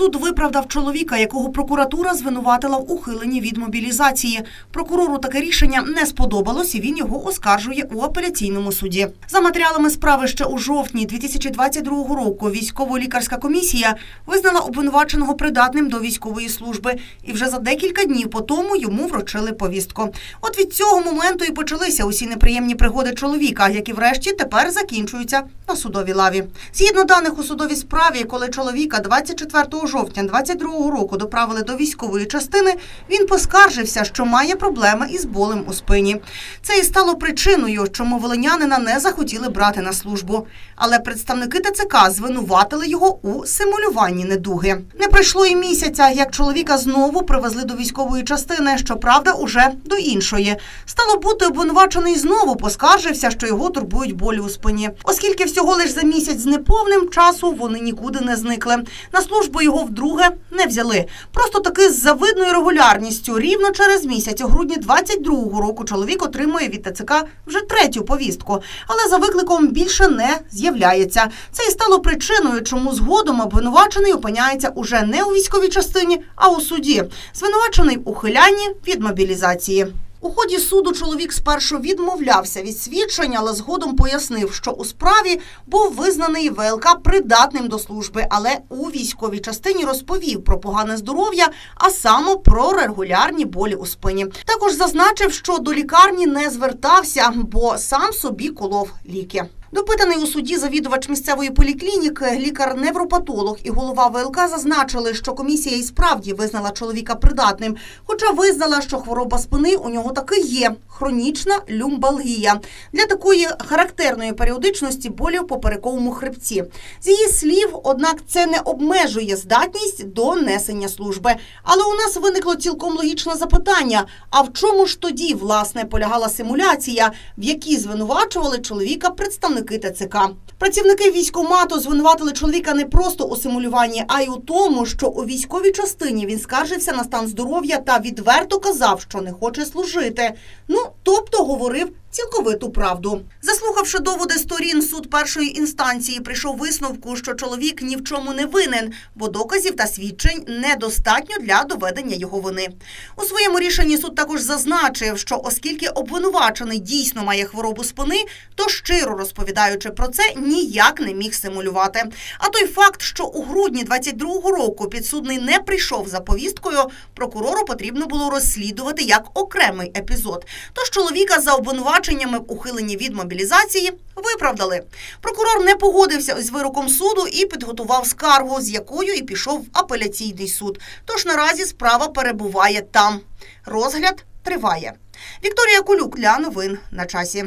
Суд виправдав чоловіка, якого прокуратура звинуватила в ухиленні від мобілізації. Прокурору таке рішення не сподобалось, і він його оскаржує у апеляційному суді. За матеріалами справи ще у жовтні 2022 року військово-лікарська комісія визнала обвинуваченого придатним до військової служби, і вже за декілька днів по тому йому вручили повістку. От від цього моменту і почалися усі неприємні пригоди чоловіка, які врешті тепер закінчуються на судовій лаві. Згідно даних у судовій справі, коли чоловіка 24 жовтня 22 року доправили до військової частини, він поскаржився, що має проблеми із болем у спині. Це і стало причиною, чому волинянина не захотіли брати на службу. Але представники ТЦК звинуватили його у симулюванні недуги. Не пройшло і місяця, як чоловіка знову привезли до військової частини, щоправда, уже до іншої. Стало бути, обвинувачений знову поскаржився, що його турбують болі у спині. Оскільки всього лиш за місяць з неповним часу вони нікуди не зникли. На службу його вдруге не взяли. Просто таки з завидною регулярністю. Рівно через місяць, у грудні 22-го року, чоловік отримує від ТЦК вже третю повістку, але за викликом більше не з'являється. Це і стало причиною, чому згодом обвинувачений опиняється уже не у військовій частині, а у суді. Звинувачений в ухилянні від мобілізації. У ході суду чоловік спершу відмовлявся від свідчення, але згодом пояснив, що у справі був визнаний ВЛК придатним до служби, але у військовій частині розповів про погане здоров'я, а саме про регулярні болі у спині. Також зазначив, що до лікарні не звертався, бо сам собі колов ліки. Допитаний у суді завідувач місцевої поліклініки, лікар-невропатолог і голова ВЛК зазначили, що комісія і справді визнала чоловіка придатним, хоча визнала, що хвороба спини у нього таки є хронічна люмбалгія для такої характерної періодичності болів по поперековому хребці. З її слів, однак, це не обмежує здатність до несення служби. Але у нас виникло цілком логічне запитання: а в чому ж тоді власне полягала симуляція, в якій звинувачували чоловіка представники ТЦК? Працівники військомату звинуватили чоловіка не просто у симулюванні, а й у тому, що у військовій частині він скаржився на стан здоров'я та відверто казав, що не хоче служити. Ну тобто говорив. Цілковиту правду, заслухавши доводи сторін, суд першої інстанції прийшов висновку, що чоловік ні в чому не винен, бо доказів та свідчень недостатньо для доведення його вини. У своєму рішенні суд також зазначив, що оскільки обвинувачений дійсно має хворобу спини, то щиро розповідаючи про це, ніяк не міг симулювати. А той факт, що у грудні 22-го року підсудний не прийшов за повісткою, прокурору потрібно було розслідувати як окремий епізод. Тож чоловіка за обвинуваченнями в ухиленні від мобілізації виправдали. Прокурор не погодився з вироком суду і підготував скаргу, з якою і пішов в апеляційний суд. Тож наразі справа перебуває там. Розгляд триває. Вікторія Кулюк для новин на часі.